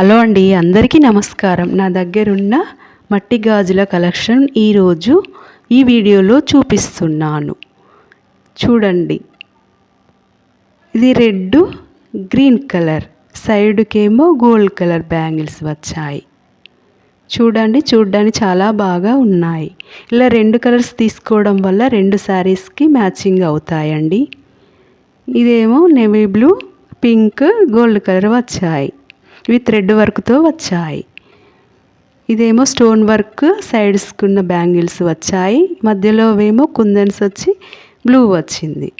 Hello అండి అందరికీ నమస్కారం. నా దగ్గరున్న మట్టి గాజుల కలెక్షన్ ఈరోజు ఈ వీడియోలో చూపిస్తున్నాను. చూడండి. ఇది రెడ్ గ్రీన్ కలర్. సైడ్కేమో గోల్డ్ కలర్ బ్యాంగిల్స్ వచ్చాయి. చూడండి చూడడానికి చాలా బాగా ఉన్నాయి. ఇలా రెండు కలర్స్ తీసుకోవడం వల్ల రెండు శారీస్కి మ్యాచింగ్ అవుతాయండి. ఇదేమో navy blue pink gold colour వచ్చాయి. ఇవి థ్రెడ్ వర్క్తో వచ్చాయి. ఇదేమో స్టోన్ వర్క్ సైడ్స్కున్న బ్యాంగిల్స్ వచ్చాయి. మధ్యలో ఏమో కుందన్స్ వచ్చి బ్లూ వచ్చింది.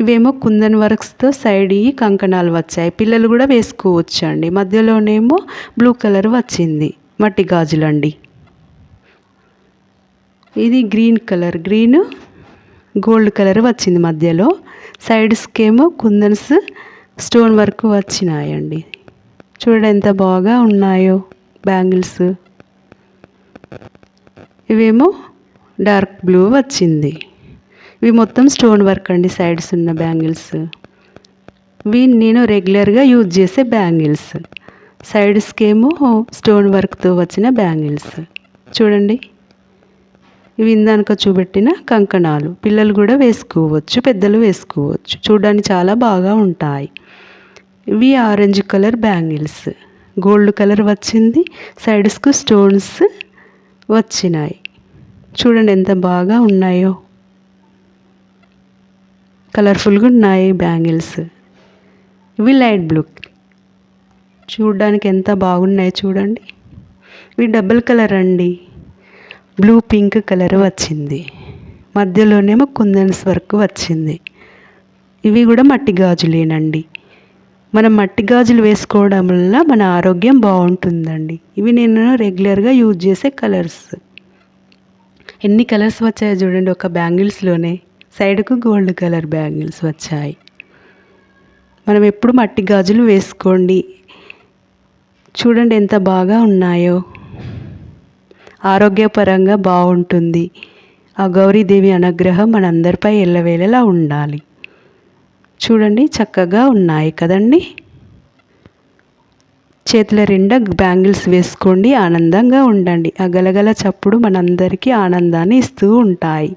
ఇవేమో కుందన్ వర్క్స్తో సైడ్ ఈ కంకణాలు వచ్చాయి. పిల్లలు కూడా వేసుకోవచ్చు అండి మధ్యలోనేమో బ్లూ కలర్ వచ్చింది. మట్టి గాజులండి. ఇది green colour. Green gold colour వచ్చింది మధ్యలో. సైడ్స్కేమో కుందన్స్ స్టోన్ వర్క్ వచ్చినాయండి. చూడండి ఎంత బాగా ఉన్నాయో బ్యాంగిల్స్. ఇవేమో డార్క్ బ్లూ వచ్చింది. ఇవి మొత్తం స్టోన్ వర్క్ అండి సైడ్స్ ఉన్న బ్యాంగిల్స్. ఇవి నేను రెగ్యులర్గా యూజ్ చేసే బ్యాంగిల్స్. సైడ్స్కి ఏమో స్టోన్ వర్క్తో వచ్చిన బ్యాంగిల్స్. చూడండి. ఇవి ఇందాక చూపెట్టిన కంకణాలు. పిల్లలు కూడా వేసుకోవచ్చు పెద్దలు వేసుకోవచ్చు. చూడడానికి చాలా బాగా ఉంటాయి. ఇవి orange colour bangles gold colour వచ్చింది. సైడ్స్కు స్టోన్స్ వచ్చినాయి. చూడండి ఎంత బాగా ఉన్నాయో. కలర్ఫుల్గా ఉన్నాయి బ్యాంగిల్స్ ఇవి లైట్ బ్లూ చూడడానికి ఎంత బాగున్నాయి చూడండి. ఇవి డబుల్ కలర్ అండి. బ్లూ పింక్ కలర్ వచ్చింది. మధ్యలోనేమో కుందన్స్ వర్క్ వచ్చింది. ఇవి కూడా మట్టి గాజులేనండి. మనం మట్టి గాజులు వేసుకోవడం వల్ల మన ఆరోగ్యం బాగుంటుందండి. ఇవి నేను రెగ్యులర్గా యూజ్ చేసే కలర్స్. ఎన్ని కలర్స్ వచ్చాయో చూడండి. ఒక బ్యాంగిల్స్లోనే సైడ్కు గోల్డ్ కలర్ బ్యాంగిల్స్ వచ్చాయి. మనం ఎప్పుడు మట్టి గాజులు వేసుకోండి. చూడండి ఎంత బాగా ఉన్నాయో. ఆరోగ్యపరంగా బాగుంటుంది. ఆ గౌరీదేవి అనుగ్రహం మనందరిపై ఎల్లవేళలా ఉండాలి. చూడండి చక్కగా ఉన్నాయి కదండి. చేతుల నిండా బ్యాంగిల్స్ వేసుకోండి ఆనందంగా ఉండండి. ఆ గలగల చప్పుడు మనందరికీ ఆనందాన్ని ఇస్తూ ఉంటాయి.